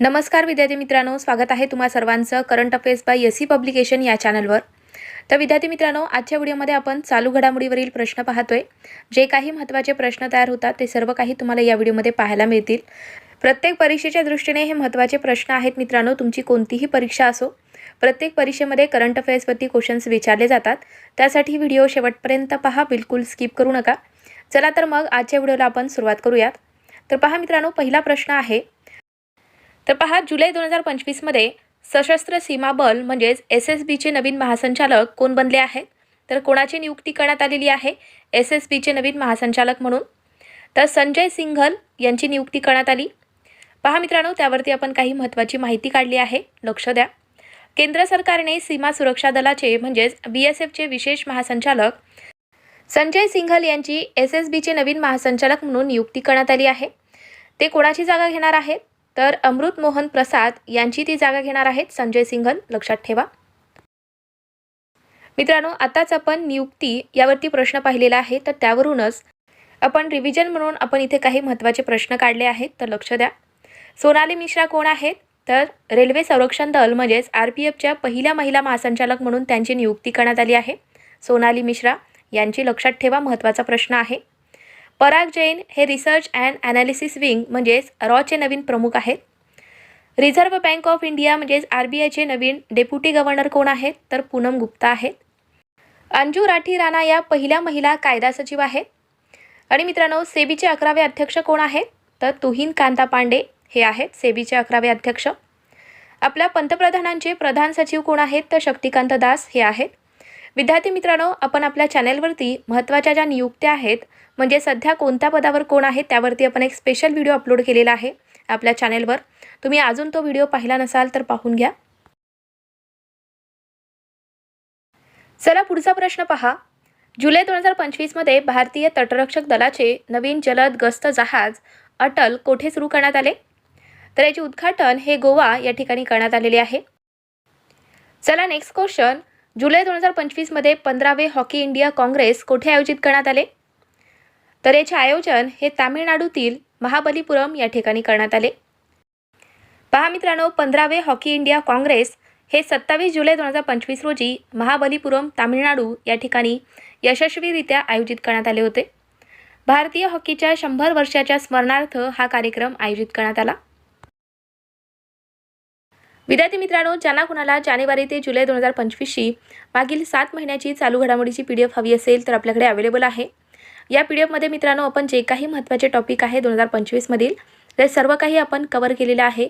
नमस्कार विद्यार्थी मित्रांनो स्वागत आहे तुम्हा सर्वांचं current affairs by S C publication या चॅनलवर. तर विद्यार्थी मित्रांनो आजच्या व्हिडिओमध्ये आपण चालू घडामोडीवरील प्रश्न पाहतोय. जे काही महत्त्वाचे प्रश्न तयार होतात ते सर्व काही तुम्हाला या व्हिडिओमध्ये पाहायला मिळतील. प्रत्येक परीक्षेच्या दृष्टीने हे महत्त्वाचे प्रश्न आहेत मित्रांनो तुमची कोणतीही परीक्षा असो. प्रत्येक परीक्षेमध्ये करंट अफेअर्सवरती क्वेश्चन्स विचारले जातात. त्यासाठी व्हिडिओ शेवटपर्यंत पहा बिलकुल स्किप करू नका. चला तर मग आजच्या व्हिडिओला आपण सुरुवात करूयात. तर पहा मित्रांनो पहिला प्रश्न आहे तर पहा जुलै दोन हजार पंचवीसमध्ये सशस्त्र सीमा बल म्हणजेच एस एस बीचे नवीन महासंचालक कोण बनले आहेत? तर कोणाची नियुक्ती करण्यात आलेली आहे? एस एस बीचे नवीन महासंचालक म्हणून. तर संजय सिंघल यांची नियुक्ती करण्यात आली. पहा मित्रांनो त्यावरती आपण काही महत्त्वाची माहिती काढली आहे. लक्ष द्या. केंद्र सरकारने सीमा सुरक्षा दलाचे म्हणजेच बी एस एफचे विशेष महासंचालक संजय सिंघल यांची एस एस बीचे नवीन महासंचालक म्हणून नियुक्ती करण्यात आली आहे. ते कोणाची जागा घेणार आहेत? तर अमृत मोहन प्रसाद यांची ती जागा घेणार आहेत. संजय सिंघल लक्षात ठेवा. मित्रांनो आताच आपण नियुक्ती यावरती प्रश्न पाहिलेला आहे. तर त्यावरूनच आपण रिव्हिजन म्हणून आपण इथे काही महत्त्वाचे प्रश्न काढले आहेत. तर लक्ष द्या. सोनाली मिश्रा कोण आहेत? तर रेल्वे संरक्षण दल म्हणजेच आर पी एफच्या पहिल्या महिला महासंचालक म्हणून त्यांची नियुक्ती करण्यात आली आहे. सोनाली मिश्रा यांची लक्षात ठेवा महत्त्वाचा प्रश्न आहे. पराग जैन हे रिसर्च अँड ॲनालिसिस विंग म्हणजेच रॉचे नवीन प्रमुख आहेत. रिझर्व्ह बँक ऑफ इंडिया म्हणजेच आर बी आयचे नवीन डेप्युटी गव्हर्नर कोण आहेत? तर पूनम गुप्ता आहेत. अंजू राठी राणा या पहिल्या महिला कायदा सचिव आहेत. आणि मित्रांनो सेबीचे अकरावे अध्यक्ष कोण आहेत? तर तुहीन कांता पांडे हे आहेत सेबीचे अकरावे अध्यक्ष. आपल्या पंतप्रधानांचे प्रधान सचिव कोण आहेत? तर शक्तिकांत दास हे आहेत. विद्यार्थी मित्रांनो आपण आपल्या चॅनेलवरती महत्त्वाच्या ज्या नियुक्त्या आहेत म्हणजे सध्या कोणत्या पदावर कोण आहे त्यावरती आपण एक स्पेशल व्हिडिओ अपलोड केलेला आहे आपल्या चॅनेलवर. तुम्ही अजून तो व्हिडिओ पाहिला नसाल तर पाहून घ्या. चला पुढचा प्रश्न पहा. जुलै दोन हजार पंचवीसमध्ये भारतीय तटरक्षक दलाचे नवीन जलद गस्त जहाज अटल कोठे सुरू करण्यात आले? तर याचे उद्घाटन हे गोवा या ठिकाणी करण्यात आलेले आहे. चला नेक्स्ट क्वेश्चन जुलै दोन हजार पंचवीसमध्ये पंधरावे हॉकी इंडिया काँग्रेस कोठे आयोजित करण्यात आले? तर याचे आयोजन हे तामिळनाडूतील महाबलीपुरम या ठिकाणी करण्यात आले. पहा मित्रांनो पंधरावे हॉकी इंडिया काँग्रेस हे सत्तावीस जुलै दोन हजार पंचवीस रोजी महाबलीपुरम तामिळनाडू या ठिकाणी यशस्वीरित्या आयोजित करण्यात आले होते. भारतीय हॉकीच्या शंभर वर्षाच्या स्मरणार्थ हा कार्यक्रम आयोजित करण्यात आला. विद्यार्थी मित्रांनो ज्यांना कुणाला जानेवारी ते जुलै दोन हजार पंचवीसची मागील सात महिन्याची चालू घडामोडीची पी डी एफ हवी असेल तर आपल्याकडे अवेलेबल आहे. या पी डी एफमध्ये मित्रांनो आपण जे काही महत्त्वाचे टॉपिक आहे दोन हजार पंचवीसमधील ते सर्व काही आपण कवर केलेलं आहे.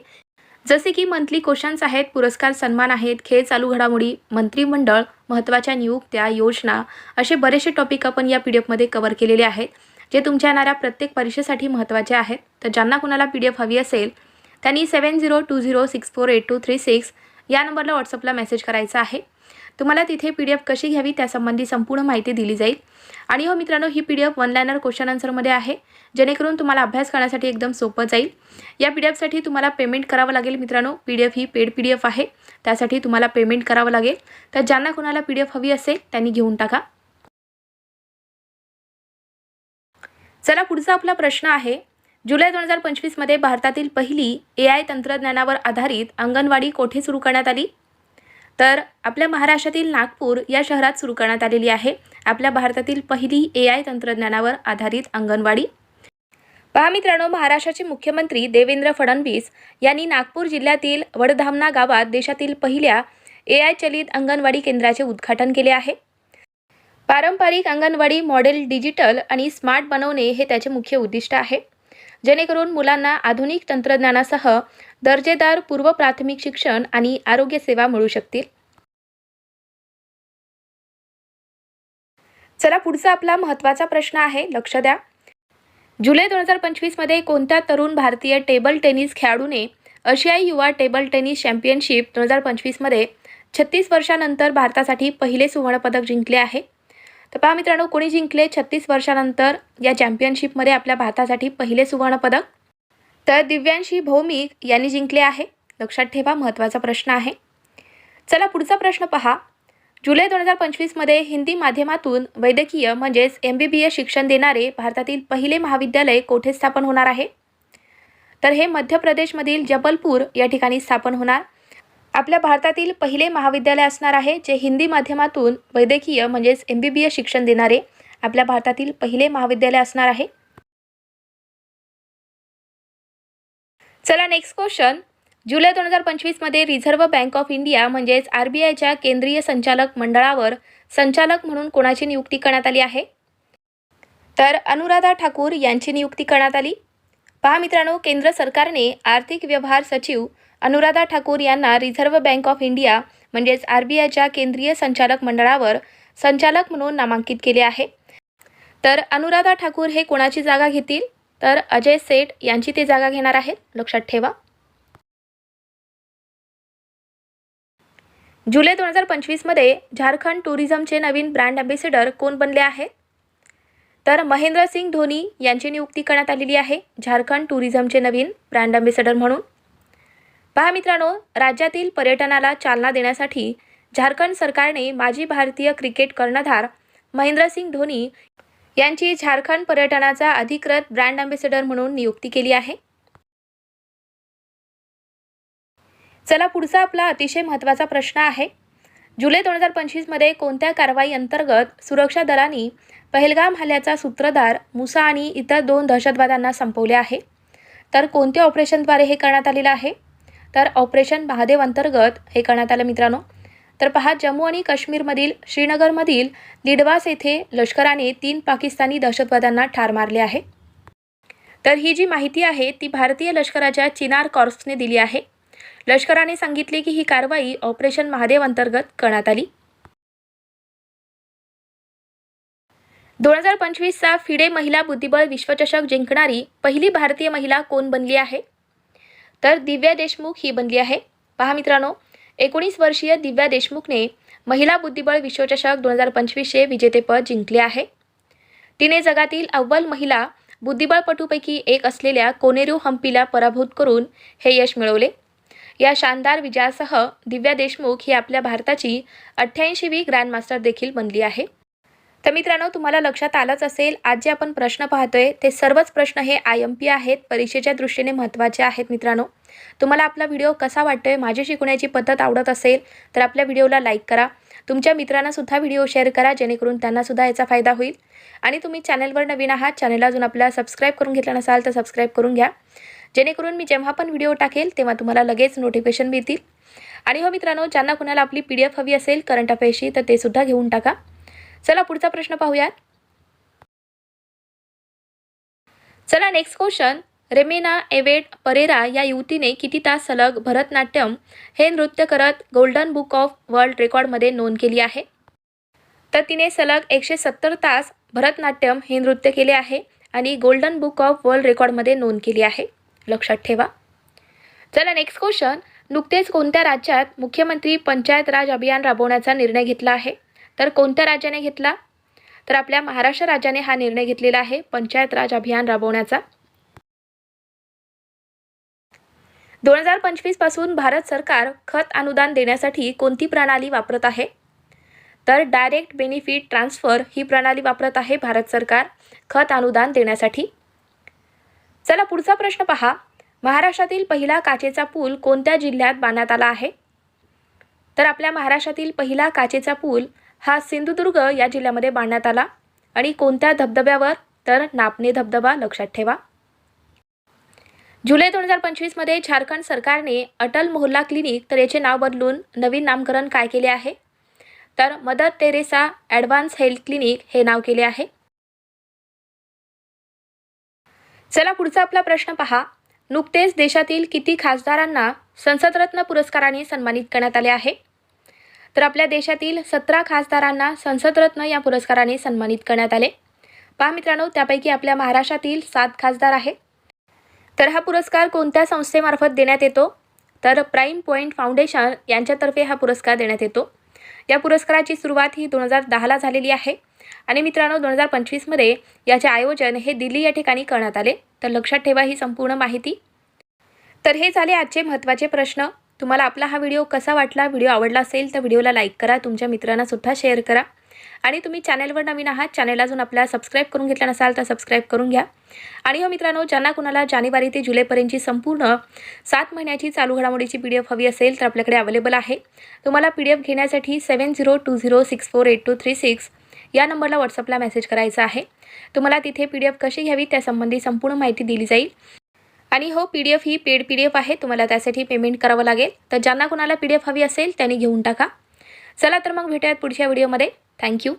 जसे की मंथली क्वेश्चन्स आहेत पुरस्कार सन्मान आहेत खेळ चालू घडामोडी मंत्रिमंडळ महत्त्वाच्या नियुक्त्या योजना असे बरेचसे टॉपिक आपण या पी डी एफमध्ये कवर केलेले आहेत जे तुमच्या येणाऱ्या प्रत्येक परीक्षेसाठी महत्त्वाचे आहेत. तर ज्यांना कुणाला पी डी एफ हवी असेल त्यांनी seven zero two zero six four eight two three six या नंबरला व्हॉट्सअपला मेसेज करायचा आहे. तुम्हाला तिथे पी डी एफ कशी घ्यावी त्यासंबंधी संपूर्ण माहिती दिली जाईल. आणि हो मित्रांनो ही P D F one liner question आन्सरमध्ये आहे. जेणेकरून तुम्हाला अभ्यास करण्यासाठी एकदम सोपं जाईल. या पी डी एफसाठी तुम्हाला पेमेंट करावं लागेल मित्रांनो. पी डी एफ ही पेड पी डी एफ आहे. त्यासाठी तुम्हाला पेमेंट करावं लागेल. तर ज्यांना कोणाला पी डी एफ हवी असेल त्यांनी घेऊन टाका. चला पुढचा आपला प्रश्न आहे. जुलै दोन हजार पंचवीसमध्ये भारतातील पहिली ए आय तंत्रज्ञानावर आधारित अंगणवाडी कोठे सुरू करण्यात आली? तर आपल्या महाराष्ट्रातील नागपूर या शहरात सुरू करण्यात आलेली आहे. आपल्या भारतातील पहिली ए आय तंत्रज्ञानावर आधारित अंगणवाडी. पहा मित्रांनो महाराष्ट्राचे मुख्यमंत्री देवेंद्र फडणवीस यांनी नागपूर जिल्ह्यातील वडधामना गावात देशातील पहिल्या ए आय चलित अंगणवाडी केंद्राचे उद्घाटन केले आहे. पारंपरिक अंगणवाडी मॉडेल डिजिटल आणि स्मार्ट बनवणे हे त्याचे मुख्य उद्दिष्ट आहे. जेणेकरून मुलांना आधुनिक तंत्रज्ञानासह दर्जेदार पूर्व प्राथमिक शिक्षण आणि आरोग्य सेवा मिळू शकतील. चला पुढचा आपला महत्त्वाचा प्रश्न आहे. लक्ष द्या. जुलै दोन हजार पंचवीसमध्ये कोणत्या तरुण भारतीय टेबल टेनिस खेळाडूने आशियाई युवा टेबल टेनिस चॅम्पियनशिप दोन हजार पंचवीसमध्ये छत्तीस वर्षानंतर भारतासाठी पहिले सुवर्णपदक जिंकले आहे? तर पहा मित्रांनो कोणी जिंकले छत्तीस वर्षानंतर या चॅम्पियनशिपमध्ये आपल्या भारतासाठी पहिले सुवर्णपदक? तर दिव्यांशी भौमिक यांनी जिंकले आहे. लक्षात ठेवा महत्त्वाचा प्रश्न आहे. चला पुढचा प्रश्न पहा. जुलै दोन हजार पंचवीसमध्ये हिंदी माध्यमातून वैद्यकीय म्हणजेच एम बी बी एस शिक्षण देणारे भारतातील पहिले महाविद्यालय कोठे स्थापन होणार आहे? तर हे मध्य प्रदेशमधील जबलपूर या ठिकाणी स्थापन होणार. आपल्या भारतातील पहिले महाविद्यालय असणार आहे जे हिंदी माध्यमातून वैद्यकीय म्हणजेच एम बी बी एस शिक्षण देणारे आपल्या भारतातील पहिले महाविद्यालय असणार आहे. चला नेक्स्ट क्वेश्चन जुलै दोन हजार पंचवीसमध्ये रिझर्व्ह बँक ऑफ इंडिया म्हणजेच आर बी आयच्या केंद्रीय संचालक मंडळावर संचालक म्हणून कोणाची नियुक्ती करण्यात आली आहे? तर अनुराधा ठाकूर यांची नियुक्ती करण्यात आली. पहा मित्रांनो केंद्र सरकारने आर्थिक व्यवहार सचिव अनुराधा ठाकूर यांना रिझर्व्ह बँक ऑफ इंडिया म्हणजेच आर बी आयच्या केंद्रीय संचालक मंडळावर संचालक म्हणून नामांकित केले आहे. तर अनुराधा ठाकूर हे कोणाची जागा घेतील? तर अजय सेठ यांची ते जागा घेणार आहेत. लक्षात ठेवा. जुलै दोन हजार पंचवीसमध्ये झारखंड टुरिझमचे नवीन ब्रँड अँबेसिडर कोण बनले आहेत तर महेंद्रसिंग धोनी यांची नियुक्ती करण्यात आलेली आहे. झारखंड टुरिझमचे नवीन ब्रँड अँबेसिडर म्हणून. पहा मित्रांनो राज्यातील पर्यटनाला चालना देण्यासाठी झारखंड सरकारने माजी भारतीय क्रिकेट कर्णधार महेंद्रसिंग धोनी यांची झारखंड पर्यटनाचा अधिकृत ब्रँड अँबेसेडर म्हणून नियुक्ती केली आहे. चला पुढचा आपला अतिशय महत्त्वाचा प्रश्न आहे. जुलै दोन हजार पंचवीसमध्ये कोणत्या कारवाई अंतर्गत सुरक्षा दलांनी पहलगाम हल्ल्याचा सूत्रधार मुसा आणि इतर दोन दहशतवाद्यांना संपवले आहे? तर कोणत्या ऑपरेशनद्वारे हे करण्यात आलेलं आहे? तर ऑपरेशन महादेव अंतर्गत हे करण्यात आलं मित्रांनो. तर पहा जम्मू आणि काश्मीरमधील श्रीनगरमधील लिडवास येथे लष्कराने तीन पाकिस्तानी दहशतवाद्यांना ठार मारले आहे. तर ही जी माहिती आहे ती भारतीय लष्कराच्या चिनार कॉर्प्सने दिली आहे. लष्कराने सांगितले की ही कारवाई ऑपरेशन महादेव अंतर्गत करण्यात आली. दोन हजार पंचवीसचा फिडे महिला बुद्धिबळ विश्वचषक जिंकणारी पहिली भारतीय महिला कोण बनली आहे? तर दिव्या देशमुख ही बनली आहे. पहा मित्रांनो एकोणीस वर्षीय दिव्या देशमुखने महिला बुद्धिबळ विश्वचषक दोन हजार पंचवीसचे विजेतेपद जिंकले आहे. तिने जगातील अव्वल महिला बुद्धिबळपटूपैकी एक असलेल्या कोनेरू हम्पीला पराभूत करून हे यश मिळवले. या शानदार विजयासह दिव्या देशमुख ही आपल्या भारताची अठ्ठ्याऐंशीवी ग्रँडमास्टर देखील बनली आहे. तर मित्रांनो तुम्हाला लक्षात आलंच असेल आज जे आपण प्रश्न पाहतोय ते सर्वच प्रश्न हे आय एम पी आहेत. परीक्षेच्या दृष्टीने महत्त्वाचे आहेत मित्रांनो. तुम्हाला आपला व्हिडिओ कसा वाटतोय माझी शिकण्याची पद्धत आवडत असेल तर आपल्या व्हिडिओला लाईक करा. तुमच्या मित्रांनासुद्धा व्हिडिओ शेअर करा जेणेकरून त्यांनासुद्धा याचा फायदा होईल. आणि तुम्ही चॅनलवर नवीन आहात चॅनलला अजून आपल्याला सबस्क्राईब करून घेतला नसाल तर सबस्क्राईब करून घ्या. जेणेकरून मी जेव्हा पण व्हिडिओ टाकेल तेव्हा तुम्हाला लगेच नोटिफिकेशन मिळतील. आणि हो मित्रांनो ज्यांना कुणाला आपली पी डी एफ हवी असेल करंट अफेअर्सची तर ते सुद्धा घेऊन टाका. चला पुढचा प्रश्न पाहूयात. चला नेक्स्ट क्वेश्चन रेमेना एवेट परेरा या युवतीने किती तास सलग भरतनाट्यम हे नृत्य करत गोल्डन बुक ऑफ वर्ल्ड रेकॉर्डमध्ये नोंद केली आहे? तर तिने सलग एकशे सत्तर तास भरतनाट्यम हे नृत्य केले आहे आणि गोल्डन बुक ऑफ वर्ल्ड रेकॉर्डमध्ये नोंद केली आहे. लक्षात ठेवा. चला नेक्स्ट क्वेश्चन नुकतेच कोणत्या राज्यात मुख्यमंत्री पंचायत राज अभियान राबवण्याचा निर्णय घेतला आहे? तर कोणत्या राज्याने घेतला? तर आपल्या महाराष्ट्र राज्याने हा निर्णय घेतलेला आहे. पंचायत राज अभियान राबवण्याचा. दोन हजार पंचवीसपासून भारत सरकार खत अनुदान देण्यासाठी कोणती प्रणाली वापरत आहे? तर डायरेक्ट बेनिफिट ट्रान्सफर ही प्रणाली वापरत आहे भारत सरकार खत अनुदान देण्यासाठी. चला पुढचा प्रश्न पहा. महाराष्ट्रातील पहिला काचेचा पूल कोणत्या जिल्ह्यात बांधण्यात आला आहे? तर आपल्या महाराष्ट्रातील पहिला काचेचा पूल हा सिंधुदुर्ग या जिल्ह्यामध्ये बांधण्यात आला. आणि कोणत्या धबधब्यावर? तर नापणे धबधबा लक्षात ठेवा. जुलै दोन हजार पंचवीसमध्ये झारखंड सरकारने अटल मोहल्ला क्लिनिक तर याचे नाव बदलून नवीन नामकरण काय केले आहे? तर Mother Teresa advance health clinic हे नाव केले आहे. चला पुढचा आपला प्रश्न पहा. नुकतेच देशातील किती खासदारांना संसदरत्न पुरस्काराने सन्मानित करण्यात आले आहे? तर आपल्या देशातील सतरा खासदारांना संसदरत्न या पुरस्काराने सन्मानित करण्यात आले. पहा मित्रांनो त्यापैकी आपल्या महाराष्ट्रातील सात खासदार आहे तर हा पुरस्कार कोणत्या संस्थेमार्फत देण्यात येतो? तर प्राईम पॉईंट फाउंडेशन यांच्यातर्फे हा पुरस्कार देण्यात येतो. या पुरस्काराची सुरुवात ही दोन हजार दहाला झालेली आहे. आणि मित्रांनो दोन हजार पंचवीसमध्ये याचे आयोजन हे दिल्ली या ठिकाणी करण्यात आले. तर लक्षात ठेवा ही संपूर्ण माहिती. तर हे झाले आजचे महत्त्वाचे प्रश्न. तुम्हाला आपला हा व्हिडिओ कसा वाटला व्हिडिओ आवडला असेल तर व्हिडिओला लाईक करा तुमच्या मित्रांनासुद्धा शेअर करा. आणि तुम्ही चॅनलवर नवीन आहात चॅनल अजून आपल्या सबस्क्राईब करून घेतला नसाल तर सबस्क्राईब करून घ्या. आणि हो मित्रांनो ज्यांना कुणाला जानेवारी ते जुलैपर्यंतची संपूर्ण सात महिन्याची चालू घडामोडीची पी डी एफ हवी असेल तर आपल्याकडे अवेलेबल आहे. तुम्हाला पी डी एफ घेण्यासाठी seven zero two zero six four eight two three six या नंबरला व्हॉट्सअपला मेसेज करायचा आहे. तुम्हाला तिथे पी डी एफ कशी घ्यावी त्यासंबंधी संपूर्ण माहिती दिली जाईल. आणि हो पी डी एफ ही पेड पी डी एफ आहे. तुम्हाला त्यासाठी पेमेंट करावं लागेल. तर ज्यांना कुणाला पी डी एफ हवी असेल त्यांनी घेऊन टाका. चला तर मग भेटूयात पुढच्या व्हिडिओमध्ये थँक्यू